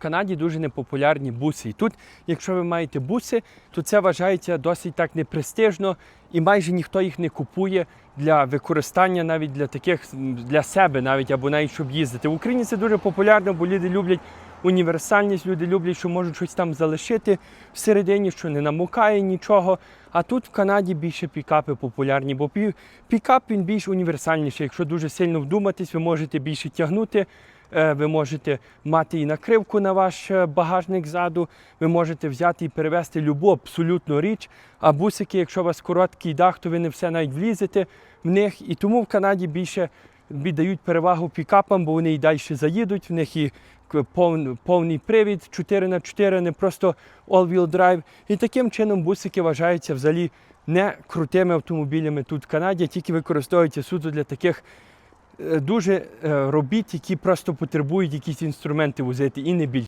В Канаді дуже непопулярні буси. І тут, якщо ви маєте буси, то це вважається досить так непрестижно, і майже ніхто їх не купує для використання, навіть для таких для себе, навіть або навіть щоб їздити. В Україні це дуже популярно, бо люди люблять універсальність, люди люблять, що можуть щось там залишити всередині, що не намокає нічого. А тут в Канаді більше пікапи популярні, бо пікап він більш універсальніший. Якщо дуже сильно вдуматись, ви можете більше тягнути. Е, Ви можете мати і накривку на ваш е, багажник ззаду, ви можете взяти і перевезти любу абсолютно річ. А бусики, якщо у вас короткий дах, то ви не все навіть влізете в них. І тому в Канаді більше віддають перевагу пікапам, бо вони і далі заїдуть. В них і повний привід 4 на 4 не просто all-wheel drive. І таким чином бусики вважаються взагалі не крутими автомобілями тут в Канаді, тільки використовуються суто для таких е, дуже е, робіт, які просто потребують якісь інструменти возити і не більше.